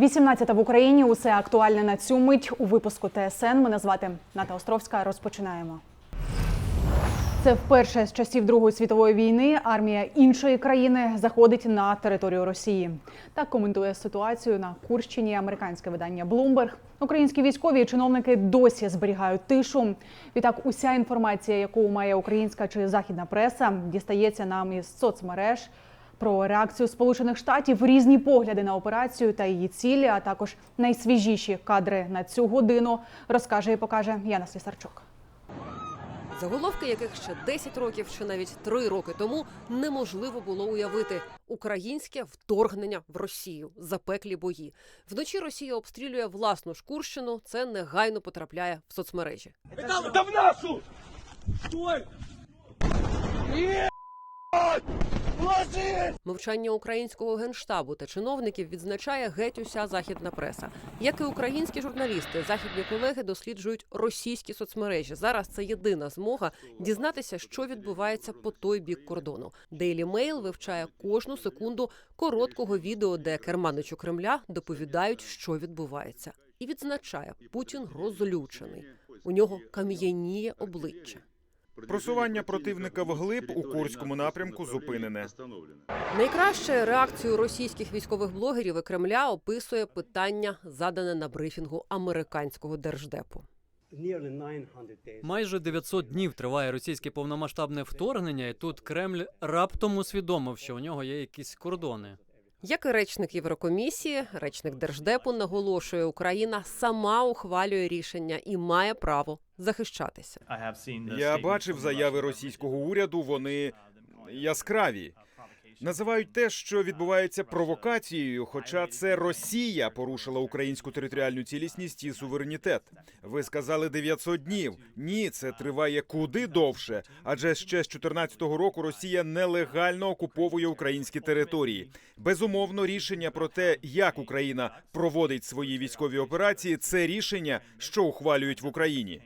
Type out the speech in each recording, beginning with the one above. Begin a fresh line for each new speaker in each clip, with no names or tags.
18 в Україні. Усе актуальне на цю мить у випуску ТСН. Мене звати Ната Островська. Розпочинаємо. Це вперше з часів Другої світової війни армія іншої країни заходить на територію Росії. Так коментує ситуацію на Курщині американське видання Bloomberg. Українські військові і чиновники досі зберігають тишу. Відтак, уся інформація, яку має українська чи західна преса, дістається нам із соцмереж. Про реакцію Сполучених Штатів, різні погляди на операцію та її цілі, а також найсвіжіші кадри на цю годину розкаже і покаже Яна Слісарчук.
Заголовки яких ще 10 років чи навіть 3 роки тому неможливо було уявити українське вторгнення в Росію, запеклі бої. Вночі Росія обстрілює власну ж Курщину. Це негайно потрапляє в соцмережі.
Это в нашу! Стой!
Мовчання українського генштабу та чиновників відзначає геть уся західна преса. Як і українські журналісти, західні колеги досліджують російські соцмережі. Зараз це єдина змога дізнатися, що відбувається по той бік кордону. Daily Mail вивчає кожну секунду короткого відео, де керманичу Кремля доповідають, що відбувається, і відзначає Путін розлючений. У нього кам'яніє обличчя.
Просування противника вглиб у Курському напрямку зупинене.
Найкраще реакцію російських військових блогерів і Кремля описує питання, задане на брифінгу американського держдепу.
Майже 900 днів триває російське повномасштабне вторгнення, і тут Кремль раптом усвідомив, що у нього є якісь кордони.
Як і речник Єврокомісії, речник держдепу наголошує, Україна сама ухвалює рішення і має право захищатися.
Я бачив заяви російського уряду. Вони яскраві. Називають те, що відбувається провокацією, хоча це Росія порушила українську територіальну цілісність і суверенітет. Ви сказали 900 днів. Ні, це триває куди довше. Адже ще з 2014 року Росія нелегально окуповує українські території. Безумовно, рішення про те, як Україна проводить свої військові операції, це рішення, що ухвалюють в Україні.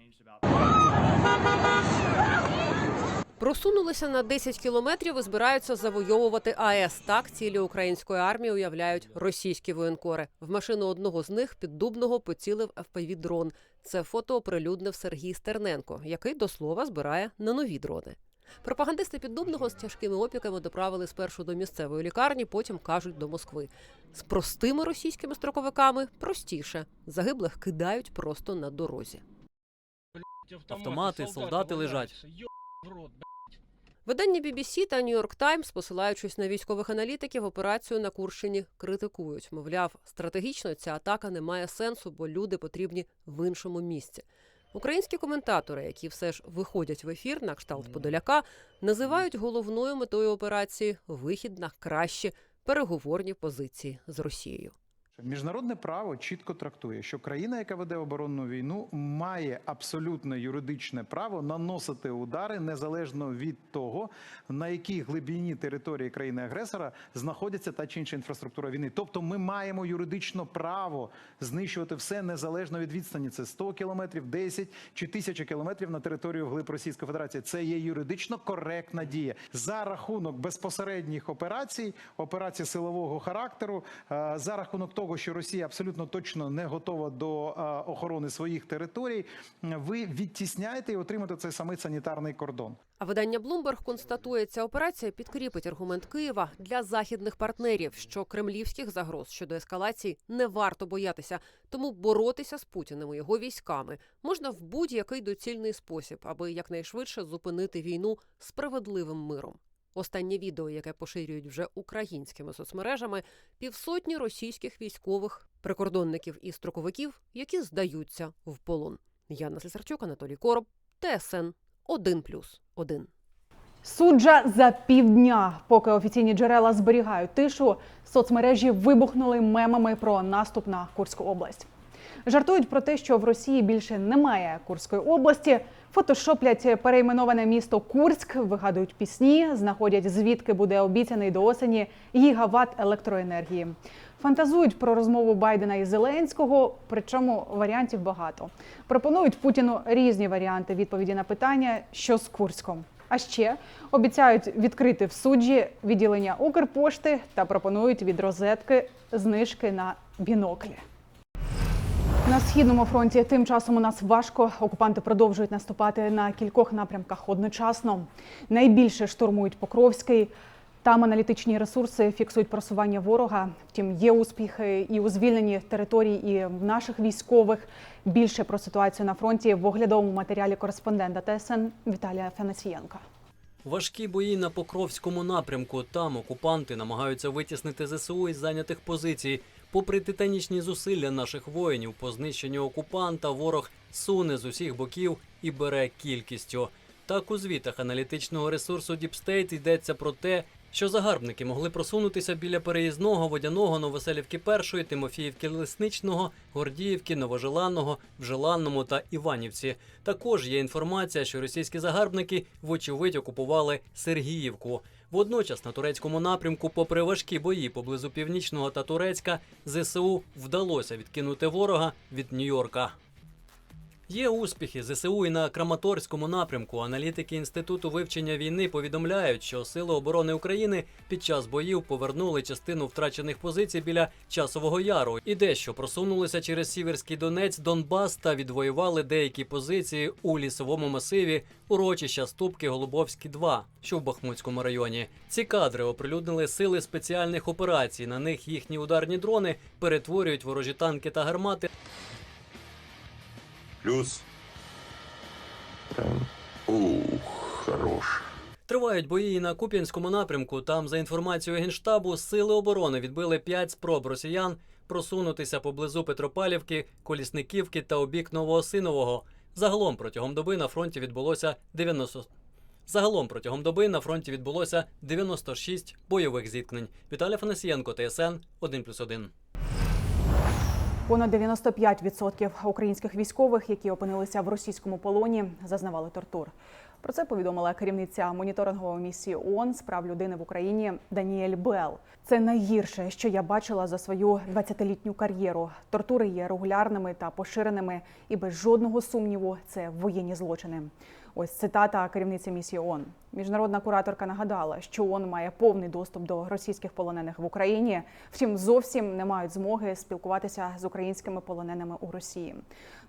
Просунулися на 10 кілометрів і збираються завойовувати АЕС. Так цілі української армії уявляють російські воєнкори. В машину одного з них під Дубного поцілив fpv дрон. Це фото оприлюднив Сергій Стерненко, який до слова збирає на нові дрони. Пропагандисти піддубного з тяжкими опіками доправили спершу до місцевої лікарні, потім кажуть до Москви. З простими російськими строковиками простіше загиблих кидають просто на дорозі.
Автомати, солдати лежать.
Видання BBC та New York Times, посилаючись на військових аналітиків, операцію на Курщині критикують. Мовляв, стратегічно ця атака не має сенсу, бо люди потрібні в іншому місці. Українські коментатори, які все ж виходять в ефір на кшталт Подоляка, називають головною метою операції вихід на кращі переговорні позиції з Росією.
Міжнародне право чітко трактує, що країна, яка веде оборонну війну, має абсолютне юридичне право наносити удари незалежно від того, на якій глибині території країни-агресора знаходиться та чи інша інфраструктура війни. Тобто, ми маємо юридично право знищувати все незалежно від відстані. Це 100 кілометрів, 10 чи 1000 кілометрів на територію вглиб Російської Федерації. Це є юридично коректна дія за рахунок безпосередніх операцій, операцій силового характеру, е, за рахунок того, що Росія абсолютно точно не готова до охорони своїх територій. Ви відтісняєте і отримаєте цей самий санітарний кордон.
А видання Bloomberg констатує, ця операція підкріпить аргумент Києва для західних партнерів, що кремлівських загроз щодо ескалації не варто боятися, тому боротися з Путіним і його військами можна в будь-який доцільний спосіб, аби якнайшвидше зупинити війну справедливим миром. Останнє відео, яке поширюють вже українськими соцмережами, півсотні російських військових, прикордонників і строковиків, які здаються в полон. Яна Слісарчук, Анатолій Короб, ТСН 1+,1.
Суджа за півдня, поки офіційні джерела зберігають тишу, соцмережі вибухнули мемами про наступ на Курську область. Жартують про те, що в Росії більше немає Курської області. Фотошоплять перейменоване місто Курськ, вигадують пісні, знаходять звідки буде обіцяний до осені гігават електроенергії. Фантазують про розмову Байдена і Зеленського, причому варіантів багато. Пропонують Путіну різні варіанти відповіді на питання, що з Курськом. А ще обіцяють відкрити в суджі відділення Укрпошти та пропонують від розетки знижки на біноклі. На східному фронті тим часом у нас важко. Окупанти продовжують наступати на кількох напрямках одночасно. Найбільше штурмують Покровський. Там аналітичні ресурси фіксують просування ворога. Втім, є успіхи і у звільненні територій, і в наших військових. Більше про ситуацію на фронті в оглядовому матеріалі кореспондента ТСН Віталія Фанасієнка.
Важкі бої на Покровському напрямку. Там окупанти намагаються витіснити ЗСУ із зайнятих позицій. Попри титанічні зусилля наших воїнів по знищенню окупанта, ворог суне з усіх боків і бере кількістю. Так у звітах аналітичного ресурсу State йдеться про те, що загарбники могли просунутися біля переїзного, водяного, Новоселівки першої, Тимофіївки Лесничного, Гордіївки, Новожеланного, в Желанному та Іванівці. Також є інформація, що російські загарбники вочевидь окупували Сергіївку. Водночас на турецькому напрямку, попри важкі бої поблизу північного та Турецька, ЗСУ вдалося відкинути ворога від Нью-Йорка. Є успіхи ЗСУ і на Краматорському напрямку. Аналітики інституту вивчення війни повідомляють, що сили оборони України під час боїв повернули частину втрачених позицій біля часового яру і дещо просунулися через Сіверський Донець, Донбас та відвоювали деякі позиції у лісовому масиві урочища Ступки Голубовські 2 що в Бахмутському районі. Ці кадри оприлюднили сили спеціальних операцій. На них їхні ударні дрони перетворюють ворожі танки та гармати
Плюс. Ух, хорош.
Тривають бої і на Куп'янському напрямку. Там, за інформацією генштабу, сили оборони відбили п'ять спроб росіян просунутися поблизу Петропавлівки, Колісниківки та у бік Новоосинового. Загалом протягом доби на фронті відбулося 90... Загалом протягом доби на фронті відбулося 96 бойових зіткнень. Віталій Фанасієнко, ТСН 1+,1.
Понад 95% українських військових, які опинилися в російському полоні, зазнавали тортур. Про це повідомила керівниця моніторингової місії ООН з прав людини в Україні Даніель Белл. Це найгірше, що я бачила за свою 20-літню кар'єру. Тортури є регулярними та поширеними, і без жодного сумніву це воєнні злочини. Ось цитата керівниці місії ООН. Міжнародна кураторка нагадала, що ООН має повний доступ до російських полонених в Україні. Втім, зовсім не мають змоги спілкуватися з українськими полоненими у Росії.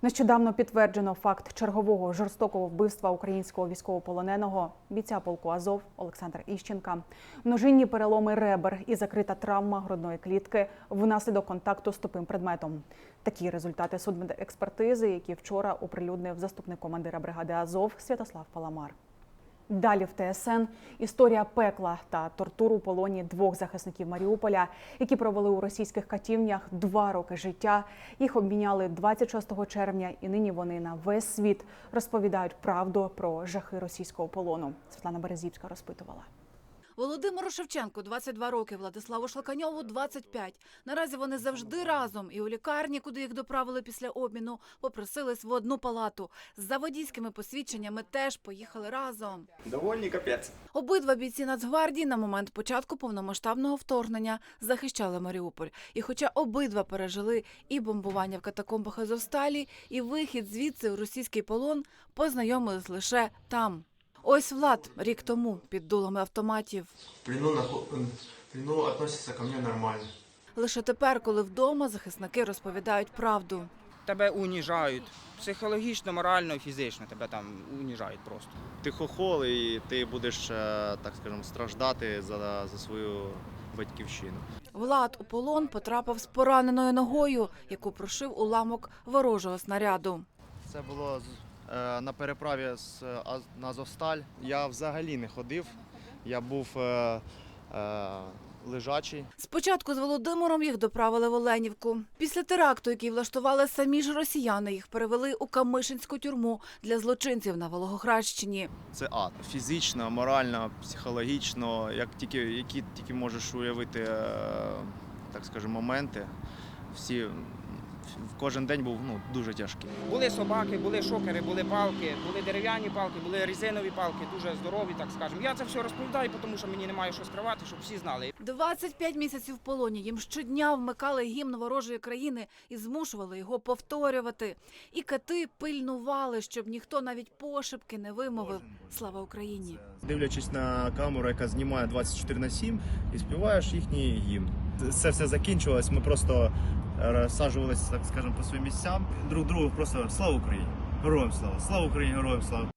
Нещодавно підтверджено факт чергового жорстокого вбивства українського військовополоненого бійця полку Азов Олександра Іщенка, множинні переломи ребер і закрита травма грудної клітки внаслідок контакту з тупим предметом. Такі результати судмедекспертизи, які вчора оприлюднив заступник командира бригади Азов Святослав Паламар. Далі в ТСН історія пекла та тортур у полоні двох захисників Маріуполя, які провели у російських катівнях два роки життя. Їх обміняли 26 червня, і нині вони на весь світ розповідають правду про жахи російського полону. Світлана Березівська розпитувала.
Володимиру Шевченку 22 роки, Владиславу Шлаканьову 25. Наразі вони завжди разом. І у лікарні, куди їх доправили після обміну, попросились в одну палату. За водійськими посвідченнями теж поїхали разом.
Довольний капець.
Обидва бійці Нацгвардії на момент початку повномасштабного вторгнення захищали Маріуполь. І хоча обидва пережили і бомбування в катакомбах Азовсталі, і вихід звідси у російський полон, познайомились лише там. Ось Влад рік тому під дулами автоматів.
В плену, нахо- плену ко мне нормально.
Лише тепер, коли вдома захисники розповідають правду.
тебе уніжають. Психологічно, морально, і фізично тебе там уніжають просто.
ти хохол, і ти будеш, е, так скажемо, страждати за, за свою батьківщину.
Влад у полон потрапив з пораненою ногою, яку прошив уламок ворожого снаряду.
Це було на переправі з е, на Азовсталь. Я взагалі не ходив. Я був е, е, лежачий.
Спочатку з Володимиром їх доправили в Оленівку. Після теракту, який влаштували самі ж росіяни, їх перевели у Камишинську тюрму для злочинців на Волгоградщині.
Це ад. Фізично, морально, психологічно, як тільки, які тільки можеш уявити, е, так скажемо, моменти. Всі кожен день був ну, дуже тяжкий.
Були собаки, були шокери, були палки, були дерев'яні палки, були резинові палки, дуже здорові, так скажемо. Я це все розповідаю, тому що мені немає що скривати, щоб всі знали.
25 місяців в полоні їм щодня вмикали гімн ворожої країни і змушували його повторювати. І кати пильнували, щоб ніхто навіть пошепки не вимовив «Слава Україні».
Дивлячись на камеру, яка знімає 24 на 7, і співаєш їхній гімн. Це все закінчилось. Ми просто розсаджувалися, так скажемо, по своїм місцям. Друг другу просто слава Україні! Героям слава! Слава Україні! Героям слава!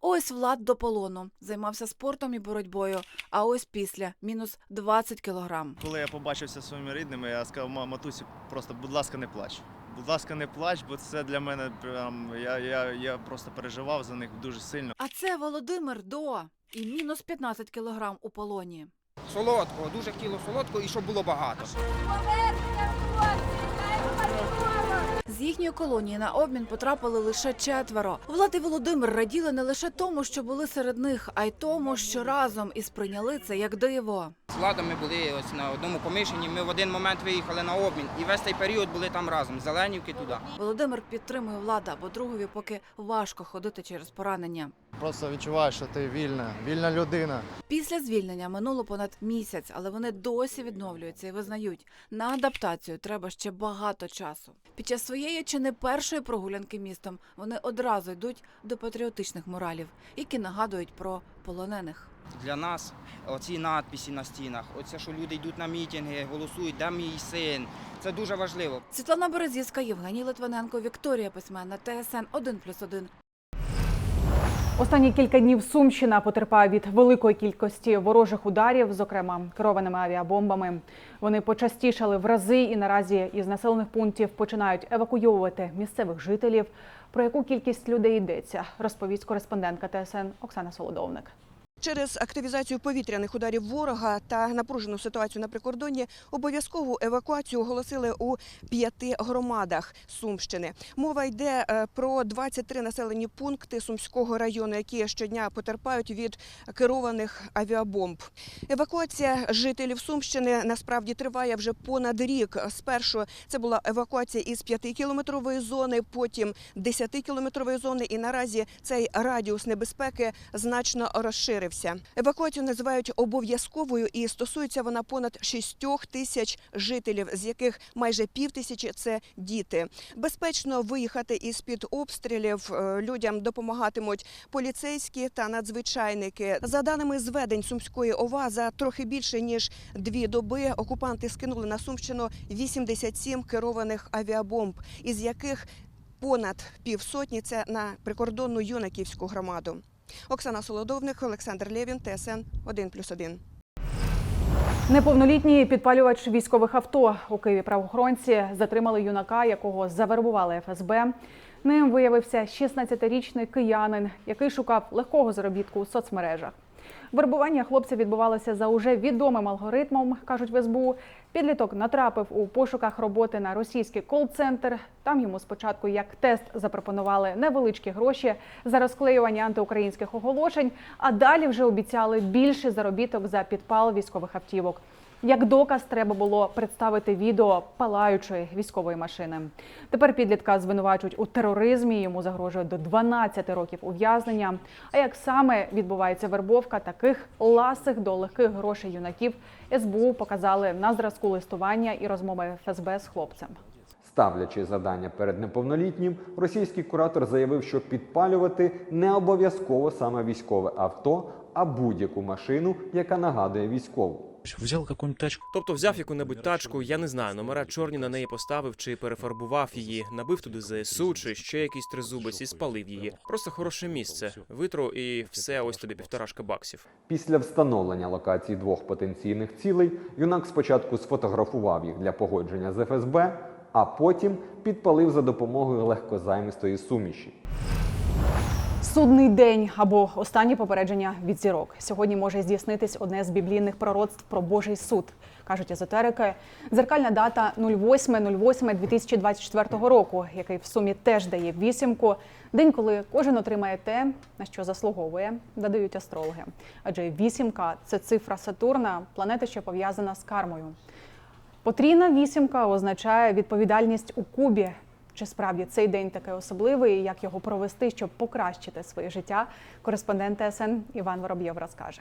Ось Влад до полону. Займався спортом і боротьбою. А ось після мінус 20 кілограм.
Коли я побачився зі своїми рідними, я сказав, «Ма- матусі, просто, будь ласка, не плач. Будь ласка, не плач, бо це для мене прям я, я, я просто переживав за них дуже сильно.
А це Володимир до і мінус 15 кілограм у полоні.
Солодкого, дуже хотіло солодкого і щоб було багато.
З їхньої колонії на обмін потрапили лише четверо. Влад і Володимир раділи не лише тому, що були серед них, а й тому, що разом і сприйняли це як диво.
З Владом ми були ось на одному помішанні. Ми в один момент виїхали на обмін і весь цей період були там разом. Зеленівки туди.
Володимир підтримує влада, бо другові поки важко ходити через поранення.
Просто відчуваєш, що ти вільна, вільна людина.
Після звільнення минуло понад місяць, але вони досі відновлюються і визнають, на адаптацію треба ще багато часу. Під час своєї чи не першої прогулянки містом вони одразу йдуть до патріотичних муралів, які нагадують про полонених.
Для нас оці надписи на стінах, оце, що люди йдуть на мітинги, голосують, де мій син. Це дуже важливо.
Світлана Березівська, Євгеній Литвиненко, Вікторія Письменна, ТСН 1+,1.
Останні кілька днів Сумщина потерпає від великої кількості ворожих ударів, зокрема керованими авіабомбами. Вони почастішали в рази і наразі із населених пунктів починають евакуйовувати місцевих жителів. Про яку кількість людей йдеться, розповість кореспондентка ТСН Оксана Солодовник.
Через активізацію повітряних ударів ворога та напружену ситуацію на прикордонні обов'язкову евакуацію оголосили у п'яти громадах Сумщини. Мова йде е, про 23 населені пункти Сумського району, які щодня потерпають від керованих авіабомб. Евакуація жителів Сумщини насправді триває вже понад рік. Спершу це була евакуація із 5-кілометрової зони, потім 10-кілометрової зони, і наразі цей радіус небезпеки значно розширився. Евакуацію називають обов'язковою і стосується вона понад 6 тисяч жителів, з яких майже пів тисячі – це діти. Безпечно виїхати із під обстрілів е, людям допомагатимуть поліцейські та надзвичайники. За даними зведень Сумської ОВА, за трохи більше ніж дві доби окупанти скинули на Сумщину 87 керованих авіабомб, із яких понад півсотні це на прикордонну юнаківську громаду. Оксана Солодовник, Олександр Лєвін, ТСН 1+,1.
Неповнолітній підпалювач військових авто у Києві правоохоронці затримали юнака, якого завербували ФСБ. Ним виявився 16-річний киянин, який шукав легкого заробітку у соцмережах. Вербування хлопця відбувалося за уже відомим алгоритмом, кажуть в СБУ. Підліток натрапив у пошуках роботи на російський кол-центр. Там йому спочатку як тест запропонували невеличкі гроші за розклеювання антиукраїнських оголошень, а далі вже обіцяли більший заробіток за підпал військових автівок. Як доказ треба було представити відео палаючої військової машини. Тепер підлітка звинувачують у тероризмі. Йому загрожує до 12 років ув'язнення. А як саме відбувається вербовка таких ласих до легких грошей юнаків, СБУ показали на зразку листування і розмови ФСБ з хлопцем.
Ставлячи завдання перед неповнолітнім, російський куратор заявив, що підпалювати не обов'язково саме військове авто, а будь-яку машину, яка нагадує військову.
Взяв якусь тачку. Тобто взяв яку-небудь тачку, я не знаю, номера чорні на неї поставив чи перефарбував її, набив туди ЗСУ чи ще якийсь тризубець і спалив її. Просто хороше місце. Витру і все, ось тобі півторашка баксів.
Після встановлення локацій двох потенційних цілей юнак спочатку сфотографував їх для погодження з ФСБ, а потім підпалив за допомогою легкозаймистої суміші.
Судний день або останнє попередження від зірок. Сьогодні може здійснитись одне з біблійних пророцтв про Божий суд, кажуть езотерики. Дзеркальна дата 08.08.2024 року, який в сумі теж дає вісімку. День, коли кожен отримає те, на що заслуговує, додають астрологи. Адже вісімка це цифра Сатурна, планета, що пов'язана з кармою. Потрійна вісімка означає відповідальність у кубі. Чи справді цей день такий особливий, як його провести, щоб покращити своє життя? Кореспондент ТСН Іван Воробйов розкаже.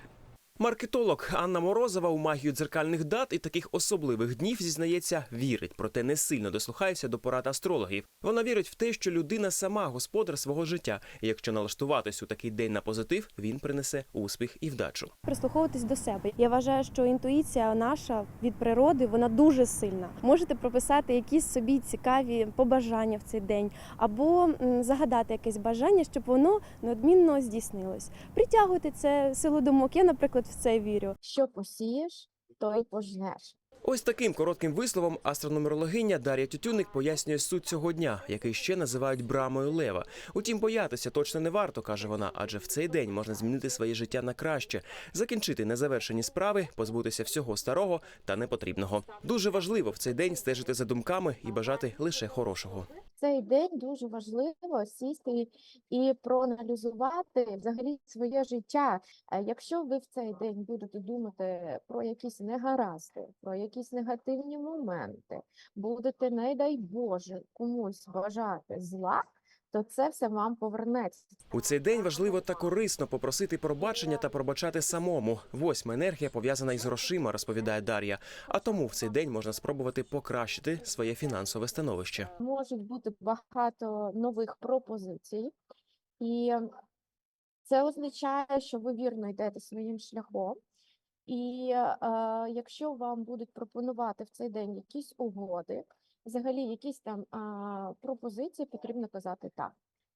Маркетолог Анна Морозова у магію дзеркальних дат і таких особливих днів зізнається, вірить, проте не сильно дослухається до порад астрологів. Вона вірить в те, що людина сама господар свого життя. І якщо налаштуватись у такий день на позитив, він принесе успіх і вдачу.
прислуховуватись до себе. Я вважаю, що інтуїція наша від природи вона дуже сильна. Можете прописати якісь собі цікаві побажання в цей день, або загадати якесь бажання, щоб воно неодмінно здійснилось. Притягуйте це силу думок. Я, наприклад, в це вірю.
Що посієш, то й пожнеш.
Ось таким коротким висловом астрономерологиня Дар'я Тютюник пояснює суть цього дня, який ще називають брамою лева. Утім, боятися точно не варто, каже вона, адже в цей день можна змінити своє життя на краще, закінчити незавершені справи, позбутися всього старого та непотрібного. Дуже важливо в цей день стежити за думками і бажати лише хорошого.
Цей день дуже важливо сісти і проаналізувати взагалі своє життя. Е, Якщо ви в цей день будете думати про якісь негаразди, про якісь негативні моменти, будете, не дай Боже, комусь бажати зла, то це все вам повернеться.
У цей день важливо та корисно попросити пробачення та пробачати самому. Восьма енергія пов'язана із грошима, розповідає Дар'я. А тому в цей день можна спробувати покращити своє фінансове становище.
Можуть бути багато нових пропозицій, і це означає, що ви вірно йдете своїм шляхом. І е, якщо вам будуть пропонувати в цей день якісь угоди, взагалі якісь там а, пропозиції, потрібно казати так.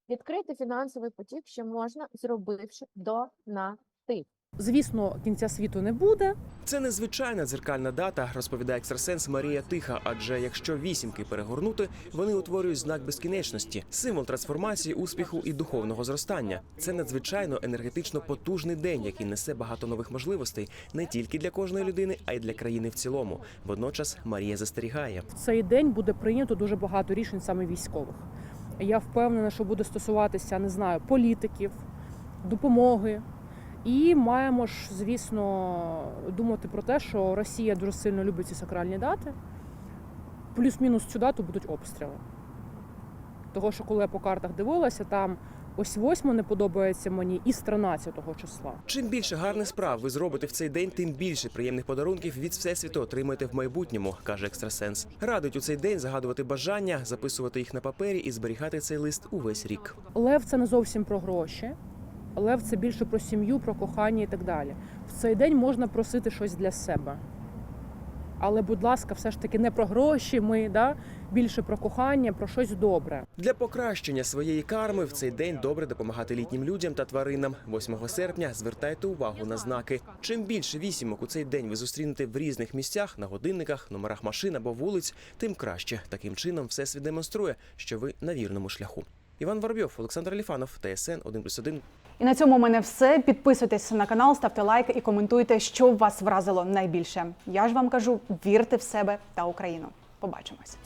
Відкрити фінансовий потік ще можна, зробивши донати.
Звісно, кінця світу не буде.
Це незвичайна дзеркальна дата, розповідає екстрасенс Марія Тиха. Адже якщо вісімки перегорнути, вони утворюють знак безкінечності, символ трансформації, успіху і духовного зростання. Це надзвичайно енергетично потужний день, який несе багато нових можливостей не тільки для кожної людини, а й для країни в цілому. Водночас Марія застерігає.
В цей день буде прийнято дуже багато рішень саме військових. Я впевнена, що буде стосуватися, не знаю, політиків, допомоги. І маємо ж, звісно, думати про те, що Росія дуже сильно любить ці сакральні дати. Плюс-мінус цю дату будуть обстріли. Того, що коли я по картах дивилася, там ось восьмо не подобається мені і з 13-го числа.
Чим більше гарних справ ви зробите в цей день, тим більше приємних подарунків від всесвіту отримаєте в майбутньому, каже екстрасенс. Радить у цей день загадувати бажання, записувати їх на папері і зберігати цей лист увесь рік.
Лев це не зовсім про гроші. Лев це більше про сім'ю, про кохання і так далі. В цей день можна просити щось для себе. Але, будь ласка, все ж таки не про гроші ми, да? більше про кохання, про щось добре.
Для покращення своєї карми в цей день добре допомагати літнім людям та тваринам. 8 серпня звертайте увагу на знаки. Чим більше вісімок у цей день ви зустрінете в різних місцях, на годинниках, номерах машин або вулиць, тим краще. Таким чином, всесвіт демонструє, що ви на вірному шляху. Іван Воробйов, Олександр Ліфанов, ТСН 1+,1.
І на цьому у мене все. Підписуйтесь на канал, ставте лайк і коментуйте, що вас вразило найбільше. Я ж вам кажу, вірте в себе та Україну. Побачимось.